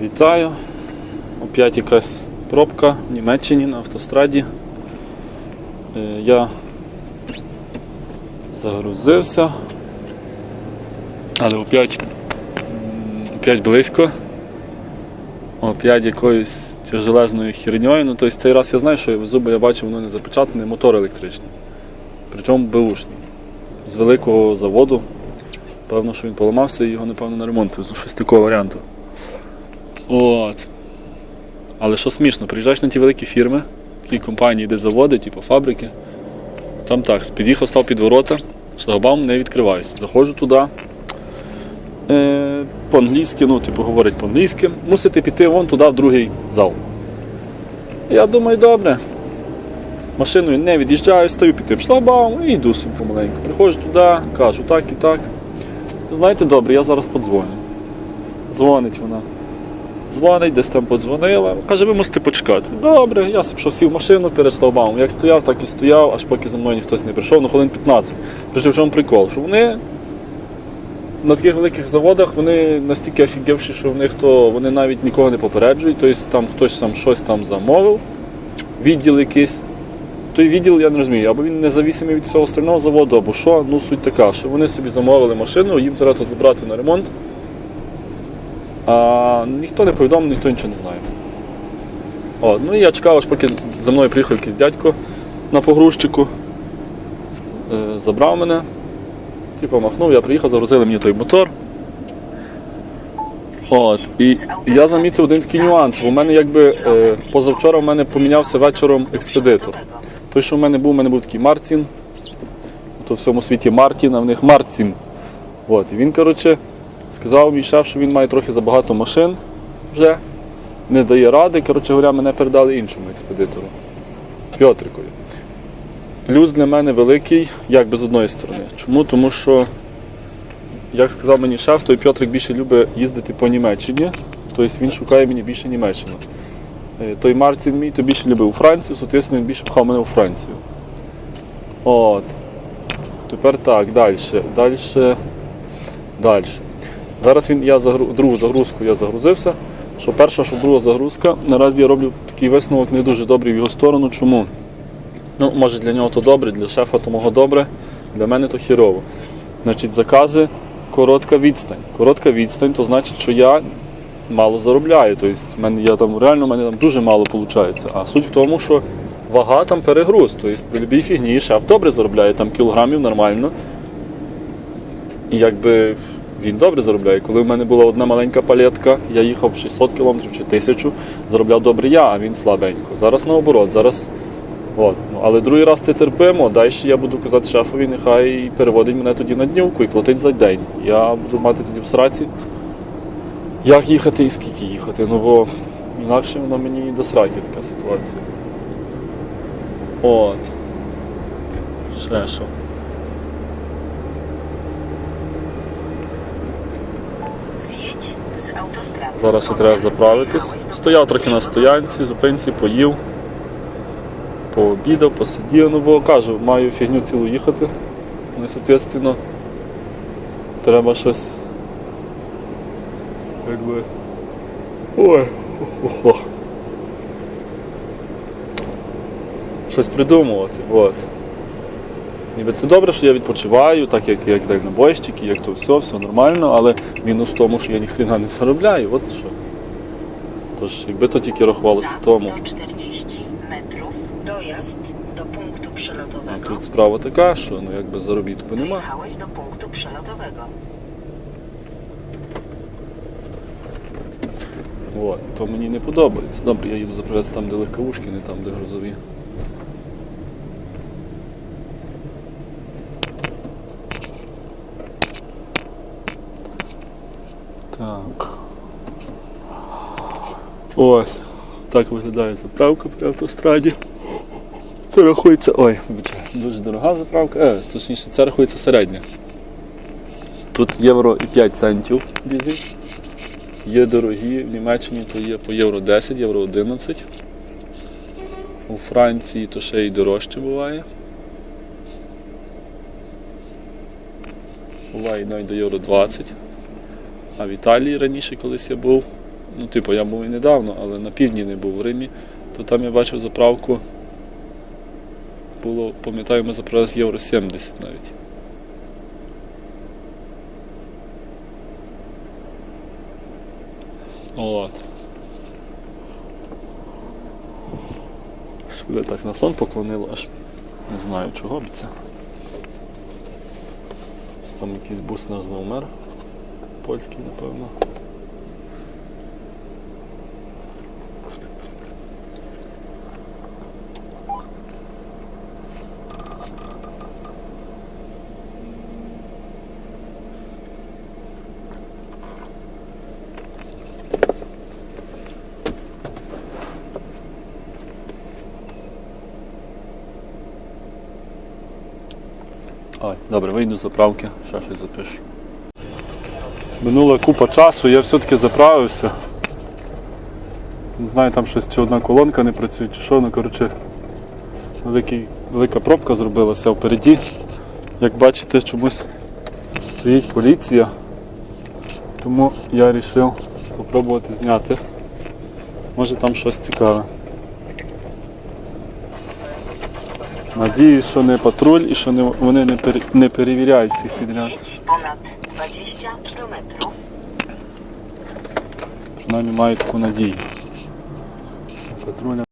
Вітаю. Опять якась пробка в Німеччині на автостраді. Е, Я загрузився. Але опять, опять близько. Опять якоюсь тяжелезною херньою. Ну, тобто цей раз я знаю, що я везу, я бачив, воно не запечатане, мотор електричний. Причому беушний. З великого заводу. Певно, що він поламався і його, напевно, на ремонт. Щось такого варіанту. От. Але що смішно, приїжджаєш на ті великі фірми, ті компанії, де заводи, типу фабрики. Там так, під'їхав, став під ворота, шлагбаум не відкривають. Заходжу туди. Е, по-англійськи, ну, типу, говорить по-англійськи, мусите піти вон туди в другий зал. Я думаю, добре. Машиною не від'їжджаю, стою під тим шлагбаумом і йду собі помаленьку. Приходжу туди, кажу так і так. Знаєте, добре, я зараз подзвоню. Дзвонить вона. Дзвонить, десь там подзвонила. Каже, ви мусите почекати. Добре, я собі сів в машину перед шлагбаумом. Як стояв, так і стояв, аж поки за мною ніхто не прийшов, ну хвилин 15. Причому в чому прикол, що вони на таких великих заводах вони настільки офігівші, що в них то вони навіть нікого не попереджують. Тобто там хтось там щось там замовив, відділ якийсь. Той відділ я не розумію, або він независимий від всього остального заводу, або що. Ну суть така, що вони собі замовили машину, їм треба забрати на ремонт. А ніхто не повідомив, ніхто нічого не знає. От, ну і я чекав, аж поки за мною приїхав якийсь дядько на погрузчику, е, забрав мене, типу махнув, я приїхав, загрузили мені той мотор. От, і я замітив один такий нюанс. У мене якби е, позавчора в мене помінявся вечором експедитор. Той, що в мене був, у мене був такий Мартін. То в всьому світі Мартін, а в них Мартін. От, і він, коротше, сказав мій шеф, що він має трохи забагато машин вже, не дає ради. Коротше говоря, мене передали іншому експедитору. Пьотрикові. Плюс для мене великий, як би з одної сторони. Чому? Тому що, як сказав мені шеф, той Пьотрик більше любить їздити по Німеччині, тобто він шукає мені більше Німеччину. Е, Той Мартін мій то більше любив у Францію, соответственно, він більше пхав мене у Францію. От. Тепер так, далі. Далі. Далі. Зараз він, я загру, другу загрузку я загрузився. Що перша, що друга загрузка. Наразі я роблю такий висновок не дуже добрий в його сторону. Чому? Ну, може для нього то добре, для шефа то мого добре, для мене то хірово. Значить, закази коротка відстань. Коротка відстань, то значить, що я мало заробляю. Тобто, мене, я там, реально мене там дуже мало виходить. А суть в тому, що вага там перегруз. Тобто, при любій фігні шеф добре заробляє, там кілограмів нормально. І якби він добре заробляє. Коли в мене була одна маленька палетка, я їхав 600 км чи 1000, заробляв добре я, а він слабенько. Зараз наоборот, зараз. От. Ну, але другий раз це терпимо, далі я буду казати шефові, нехай переводить мене тоді на днівку і платить за день. Я буду мати тоді в сраці, як їхати і скільки їхати. Ну бо інакше воно мені до сраки така ситуація. От. Ще що. Зараз ще треба заправитись. Стояв трохи на стоянці, зупинці, поїв, пообідав, посидів, ну бо кажу, маю фігню цілу їхати. Ну, соответственно, треба щось. Якби. Ой. о-о-о. Щось придумувати. От. Ніби це добре, що я відпочиваю, так як, як дальнобойщики, як то все, все нормально, але мінус в тому, що я ніхрена не заробляю. От що. Тож, якби то тільки рахувалося в тому. 140 metrów dojazd do punktu А тут справа така, що ну якби заробітку нема. Do punktu przelotowego. От, то мені не подобається. Добре, я їду заправляти там, де легковушки, не там, де грузові. Ось. Так виглядає заправка при автостраді. Це рахується. Ой, дуже дорога заправка. Е, точніше, це рахується середня. Тут євро і 5 центів дізель. Є дорогі в Німеччині, то є по євро 10, євро 11. У Франції то ще й дорожче буває. Буває навіть до євро 20. А в Італії раніше колись я був, Ну, типу, я був і недавно, але на півдні не був в Римі, то там я бачив заправку. Було, пам'ятаю, ми заправилися євро 70 навіть. От. Себе так на сон поклонило, аж не знаю чого б це. Там якийсь бус наш заумер. Польський, напевно. Ой, добре, вийду з заправки, ще щось запишу. Минула купа часу, я все-таки заправився. Не знаю, там щось чи одна колонка не працює, чи що, ну коротше, великий, велика пробка зробилася впереді. Як бачите, чомусь стоїть поліція. Тому я вирішив спробувати зняти. Може там щось цікаве. Надіюсь, що не патруль і що не, вони не, пер, не перевіряють всіх підряд. понад 20 кілометрів. Принаймні маю таку надію. Патруля